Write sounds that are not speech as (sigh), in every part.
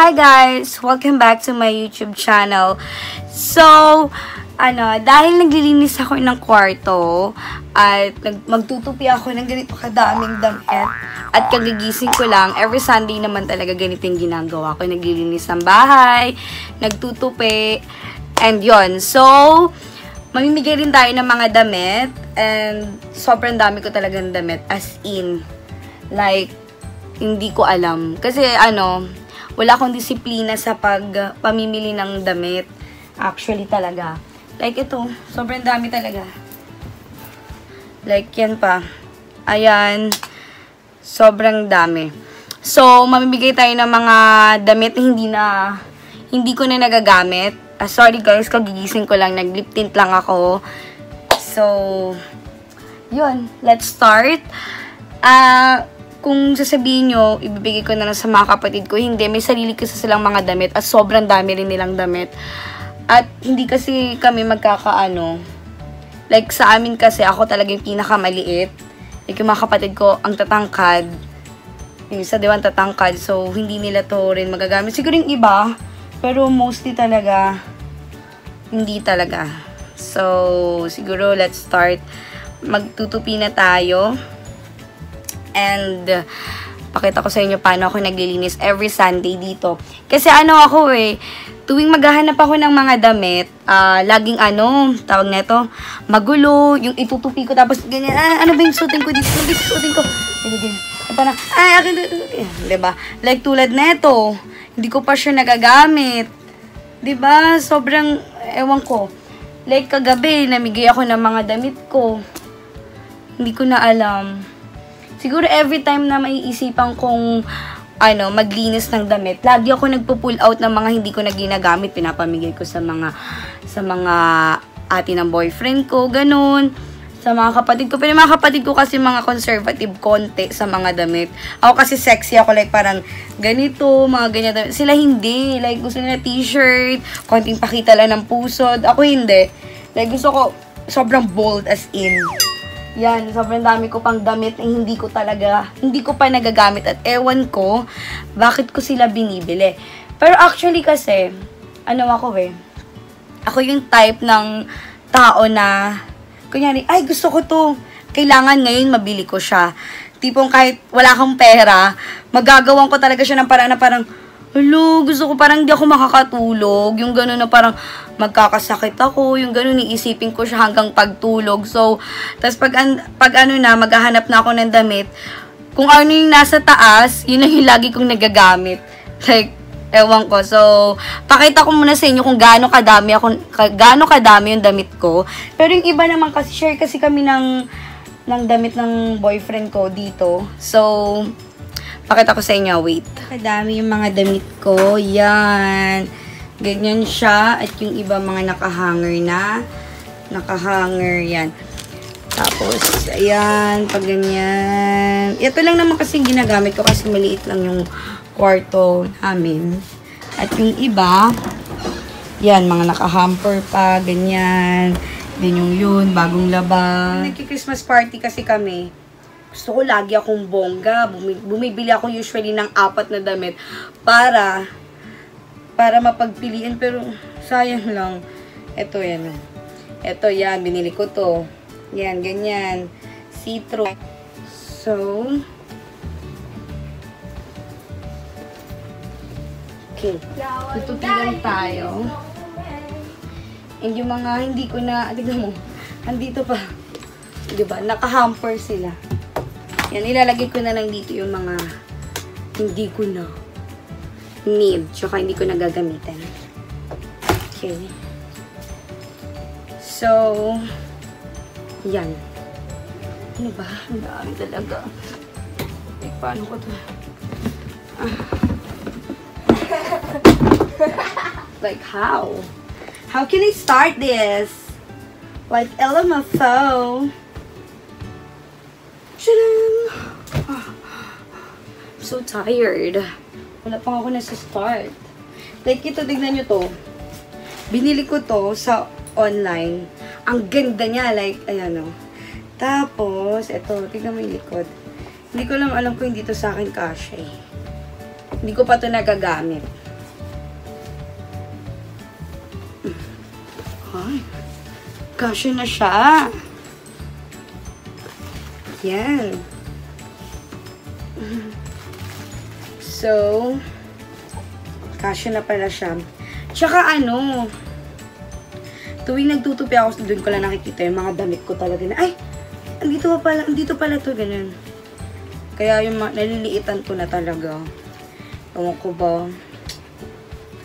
hi guys! Welcome back to my YouTube channel. So, ano, dahil naglilinis ako ng kwarto, at magtutupi ako ng ganito kadaming damit, at kagigising ko lang, every Sunday naman talaga ganito yung ginagawa ko. Naglilinis ng bahay, nagtutupi, and yon So, mamimigay rin tayo ng mga damit, and sobrang dami ko talagang damit, as in, like, hindi ko alam. Kasi ano, wala akong disiplina sa pag pamimili ng damit. Actually talaga. Like ito, sobrang dami talaga. Like yan pa. Ayan. Sobrang dami. So, mamibigay tayo ng mga damit na hindi na hindi ko na nagagamit. Ah, sorry guys, kagigising ko lang. Nag-lip tint lang ako. So, yun. Let's start. Ah, kung sasabihin nyo, ibibigay ko na lang sa mga kapatid ko, hindi, may sarili kasi silang mga damit at sobrang dami rin nilang damit. At hindi kasi kami magkakaano. Like sa amin kasi ako talaga yung pinakamaliit. Like yung mga kapatid ko, ang tatangkad. Yung isa diba ang tatangkad. So hindi nila to rin magagamit. Siguro yung iba, pero mostly talaga, hindi talaga. So siguro let's start. Magtutupi na tayo. And pakita ko sa inyo paano ako naglilinis every Sunday dito. Kasi ano ako eh, tuwing maghahanap ako ng mga damit, uh, laging ano, tawag na ito, magulo, yung itutupi ko, tapos ganyan, ah, ano ba yung suotin ko dito? Ano ba yung suotin ko? Ganyan. Parang, ay, akin, diba? Like tulad neto, hindi ko pa siya nagagamit. Diba? Sobrang, ewan ko. Like kagabi, namigay ako ng mga damit ko. Hindi ko na alam. Siguro every time na maiisipan kong ano, maglinis ng damit. Lagi ako nagpo-pull out ng mga hindi ko na ginagamit, pinapamigay ko sa mga sa mga ate ng boyfriend ko, ganun. Sa mga kapatid ko. Pero mga kapatid ko kasi mga conservative konti sa mga damit. Ako kasi sexy ako, like parang ganito, mga ganyan damit. Sila hindi. Like gusto nila t-shirt, konting pakita lang ng pusod. Ako hindi. Like gusto ko sobrang bold as in. Yan, sobrang dami ko pang damit na hindi ko talaga, hindi ko pa nagagamit at ewan ko bakit ko sila binibili. Pero actually kasi, ano ako eh, ako yung type ng tao na, kunyari, ay gusto ko to, kailangan ngayon mabili ko siya. Tipong kahit wala kang pera, magagawan ko talaga siya ng parang na parang, Hello, gusto ko parang di ako makakatulog. Yung gano'n na parang magkakasakit ako. Yung gano'n iisipin ko siya hanggang pagtulog. So, tas pag, an, pag ano na, maghahanap na ako ng damit, kung ano yung nasa taas, yun ang yung lagi kong nagagamit. (laughs) Like, ewan ko. So, pakita ko muna sa inyo kung gaano kadami ako, gaano kadami yung damit ko. Pero yung iba naman kasi, share kasi kami ng, ng damit ng boyfriend ko dito. So, Pakita ko sa inyo, wait. Kadami yung mga damit ko. Yan. Ganyan siya. At yung iba mga nakahanger na. Nakahanger yan. Tapos, ayan. Pag ganyan. Ito lang naman kasi ginagamit ko kasi maliit lang yung kwarto namin. At yung iba, yan, mga nakahamper pa, ganyan. Din yung yun, bagong labas. Nagki-Christmas party kasi kami gusto ko lagi akong bongga. Bumibili ako usually ng apat na damit para para mapagpilian pero sayang lang. Ito yan. Ito yan, binili ko to. Yan, ganyan. See-through. So, okay. Tutupi lang tayo. And yung mga hindi ko na, tignan mo, andito pa. Diba? Naka-hamper sila. Yan, ilalagay ko na lang dito yung mga hindi ko na need. Tsaka hindi ko nagagamitan. Okay. So, yan. Ano ba? Ang dami talaga. Like, paano ko to? Ah. (laughs) like, how? How can I start this? Like, LMFO. So tired. Wala pa nga ako nasa start. Like ito, tignan nyo to. Binili ko to sa online. Ang ganda niya, like, ayan o. Tapos, ito, tignan mo yung likod. Hindi ko lang alam kung dito sa akin kasha eh. Hindi ko pa to nagagamit. Ay, kasha na siya. Yan. So, kasya na pala siya. Tsaka ano, tuwing nagtutupi ako, doon ko lang nakikita yung mga damit ko talaga na, ay, andito pa pala, andito pala to, ganun. Kaya yung naliliitan ko na talaga. Ewan ko ba,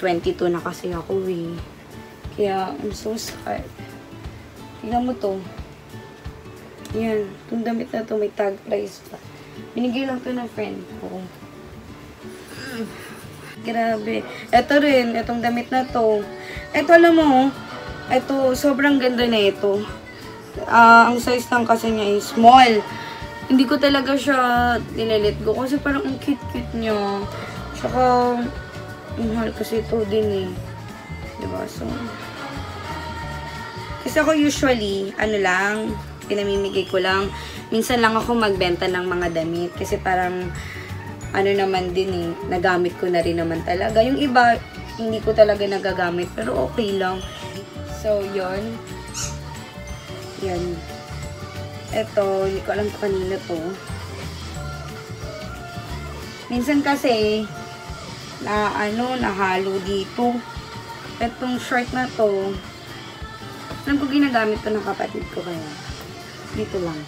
22 na kasi ako eh. Kaya, I'm so sad. Tingnan mo to. Yan, itong damit na to may tag price pa. Binigay lang to ng friend ko. Grabe. Ito rin, itong damit na to. Ito alam mo, ito, sobrang ganda na ito. Ah, ang size lang kasi niya is small. Hindi ko talaga siya nilalit ko kasi parang ang cute-cute niya. Tsaka, mahal kasi ito din eh. Diba? So, kasi ako usually, ano lang, pinamimigay ko lang. Minsan lang ako magbenta ng mga damit kasi parang ano naman din eh, nagamit ko na rin naman talaga. Yung iba, hindi ko talaga nagagamit pero okay lang. So, yon Yan. Ito, hindi ko alam kung kanina to. Minsan kasi, na ano, nahalo dito. Itong short na to, alam ko ginagamit to ng kapatid ko kaya. Dito lang.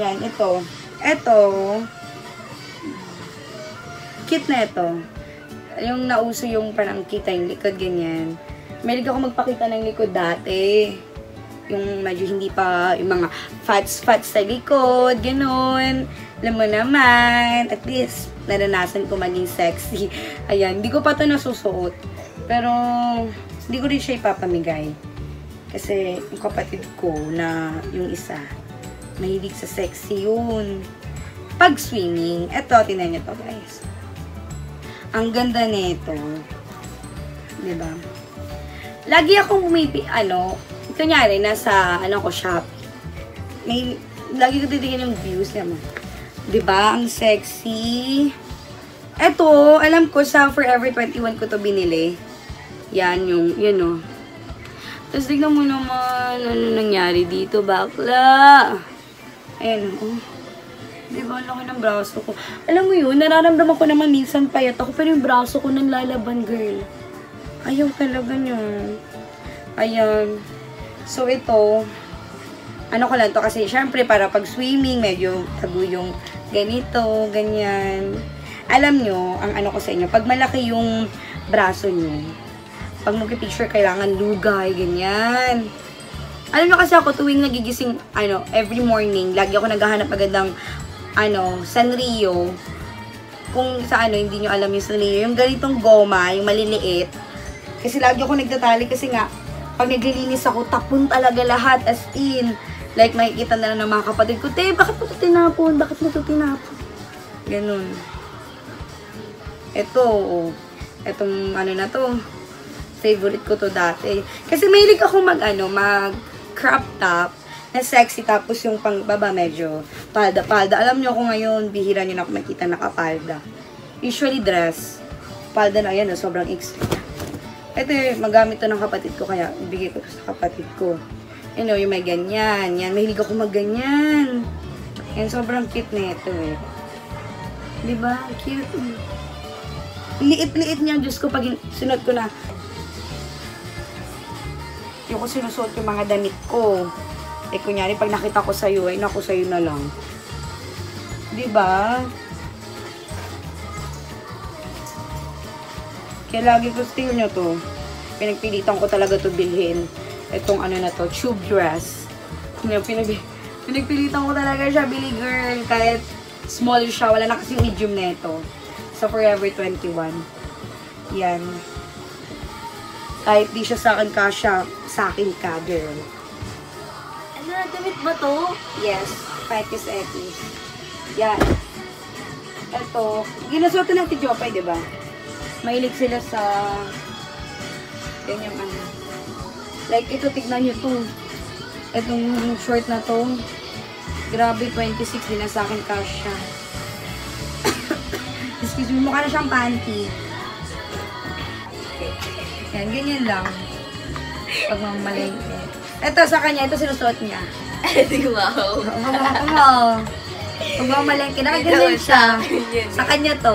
Yan, ito. Ito, cute na ito. Yung nauso yung parang kita yung likod, ganyan. Mahilig ako magpakita ng likod dati. Yung medyo hindi pa, yung mga fats-fats sa likod, ganun. Alam mo naman, at least, naranasan ko maging sexy. (laughs) Ayan, hindi ko pa to nasusuot. Pero, hindi ko rin siya ipapamigay. Kasi, yung kapatid ko na yung isa, mahilig sa sexy yun. Pag swimming, eto, tinan niyo to guys. Ang ganda nito. 'Di ba? Lagi akong umipi, ano, kunyari, nasa, ano ko, Shopee. May, lagi ko titignan yung views naman. 'Di ba Ang sexy. Eto, alam ko, sa Forever 21 ko to binili. Yan, yung, yun o. Tapos, tignan mo naman, ano nangyari dito, bakla. Ayan, oh. Di ba, laki ng braso ko. Alam mo yun, nararamdaman ko naman minsan payat ako, pero yung braso ko nang lalaban, girl. Ayaw talaga niya. Ayan. So, ito, ano ko lang to kasi, syempre, para pag swimming, medyo tago yung ganito, ganyan. Alam nyo, ang ano ko sa inyo, pag malaki yung braso nyo, pag mag-picture, kailangan lugay, ganyan. Alam nyo kasi ako, tuwing nagigising, ano, every morning, lagi ako naghahanap agad ng, ano, Sanrio. Kung sa ano, hindi nyo alam yung Sanrio. Yung ganitong goma, yung maliliit. Kasi lagi ako nagtatali kasi nga, pag naglilinis ako, tapon talaga lahat, as in. Like, makikita na lang ng mga kapatid ko, Te, bakit mo ito tinapon? Bakit mo ito tinapon? Ganun. Ito, oh. Etong ano na to. Favorite ko to dati. Kasi mahilig ako mag, ano, mag crop top na sexy tapos yung pangbaba medyo palda-palda. Alam nyo ako ngayon, bihira nyo na ako makita nakapalda. Usually dress. Palda na yan, no, sobrang extra. Ito eh, magamit to ng kapatid ko kaya ibigay ko sa kapatid ko. You know, yung may ganyan. Yan, mahilig ako magganyan. Yan, sobrang cute na ito eh. Diba? Cute. Liit-liit niya, Diyos ko, pag sunod ko na, yung ko sinusuot yung mga damit ko. Eh, kunyari, pag nakita ko sa'yo, ay naku, sa'yo na lang. Diba? Kaya lagi ko steal nyo to. Pinagpilitan ko talaga to bilhin. Itong ano na to, tube dress. Pinag pinagpilitan ko talaga siya, bili girl. Kahit small siya, wala na kasi medium na ito. Sa Forever 21. Yan. Kahit di siya sa akin kasha, sa akin ka, girl. Damit ba to? Yes, Fightis Etis. Yan. to. Ginasuot to ng Tijopay, di ba? Mahilig sila sa ganyang ano. Like, ito, tignan nyo to. Itong short na to. Grabe, 26 din na sa akin cash siya. (coughs) Excuse me, mukha na siyang panty. Yan, ganyan lang. Pag mamalengke. Ito, sa kanya, ito sinusuot niya. Wow. Oo. Pag mamalengke, nakaganyan siya. Sa kanya to.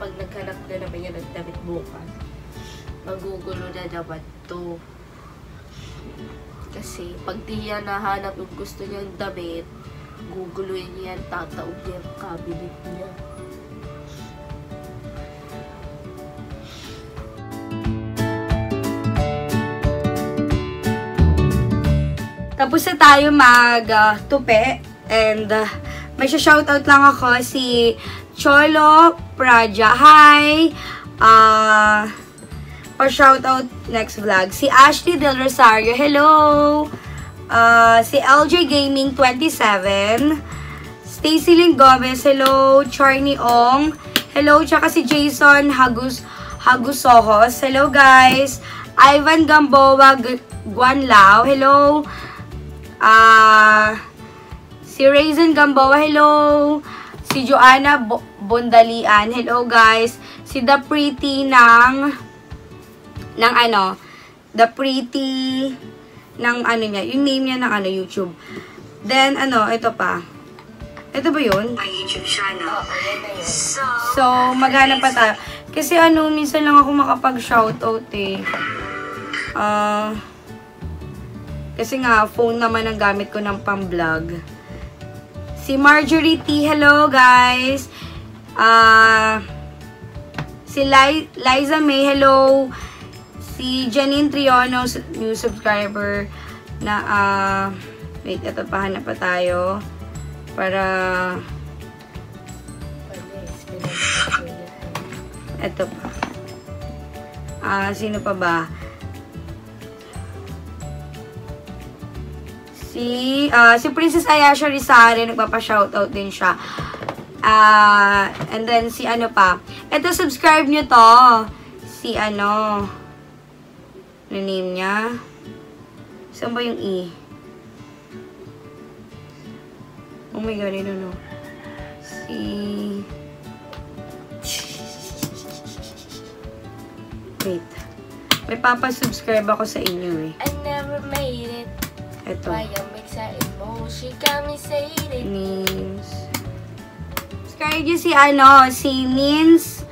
Pag naghanap na naman yan ng damit bukas, magugulo na naman to. Kasi pag di yan nahanap yung gusto niyang damit, guguluhin niya yan, tataog niya yung cabinet niya. Tapos na tayo mag-tupe. and uh, may shoutout lang ako si Cholo Praja. Hi! Uh, pa-shoutout next vlog. Si Ashley Del Rosario. Hello! Uh, si LJ Gaming 27. Stacy Lynn Gomez. Hello! Charney Ong. Hello! Tsaka si Jason Hagus Hagusojos. Hello guys! Ivan Gamboa Gu- Guanlao. Hello! Ah, si Raisin Gamboa, hello. Si Joanna Bo- Bondalian, hello guys. Si The Pretty ng ng ano, The Pretty ng ano niya, yung name niya ng ano YouTube. Then ano, ito pa. Ito ba yun? Yan na yun. So, maghanap pa tayo. Kasi ano, minsan lang ako makapag-shoutout eh. Ah... kasi nga, phone naman ang gamit ko ng pang-vlog. Si Marjorie T, hello guys! Ah... si Li- Liza May, hello! Si Janine Triono, new subscriber na, ah... wait, ito pa, hanap pa tayo. Para... Ito pa. Ah, sino pa ba? Si, ah, si Princess Ayasha Rizare, nagpapa-shoutout din siya. Ah, and then si ano pa. Ito, subscribe nyo to. Si ano, ano name niya? Saan ba yung E? Oh my God, I don't know. Si... Wait. May papasubscribe ako sa inyo eh. I never made it. Ito. Why a mix of emotion got me saying Nins. Subscribe niyo si ano, si Nins,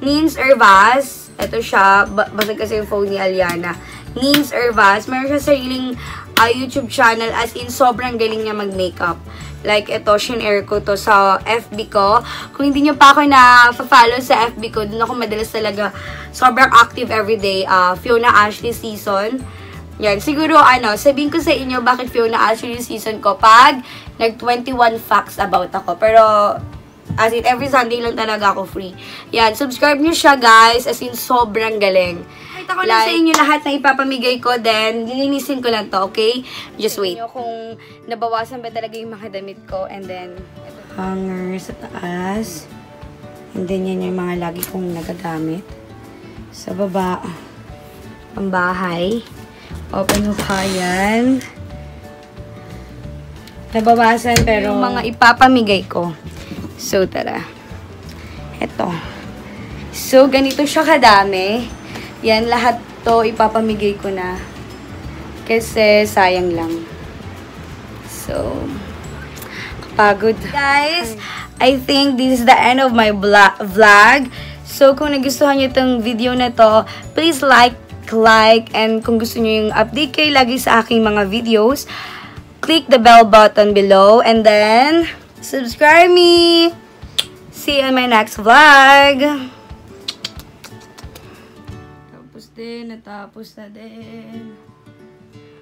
Nins Ervas. Ito siya, ba basag kasi yung phone ni Aliana. Nins Ervas. Meron siya sariling ah, YouTube channel as in sobrang galing niya mag-makeup. Like ito, shinare ko to sa FB ko. Kung hindi niyo pa ako na-follow sa FB ko, dun ako madalas talaga sobrang active everyday. Ah, Fiona Ashley season. Yan, siguro ano, sabihin ko sa inyo bakit Fiona Ashley season ko pag nag-21 facts about ako. Pero, as in, every Sunday lang talaga ako free. Yan, subscribe nyo siya guys, as in, sobrang galing. Nakita ko lang sa inyo lahat na ipapamigay ko, then, lilinisin ko lang to, okay? Just wait. Kung nabawasan ba talaga yung mga damit ko, and then, hanger sa taas. And then, yan yung mga lagi kong nagagamit. Sa baba, pambahay. Open mo pa yan. Nabawasan pero yung mga ipapamigay ko. So, tara. Ito. So, ganito siya kadami. Yan, lahat to ipapamigay ko na. Kasi, sayang lang. So, kapagod. Guys, I think this is the end of my vlog. So, kung nagustuhan niyo itong video na to, please like, like, and kung gusto niyo yung update kayo lagi sa aking mga videos, click the bell button below, and then, subscribe me! See you in my next vlog! Tapos din, natapos na din.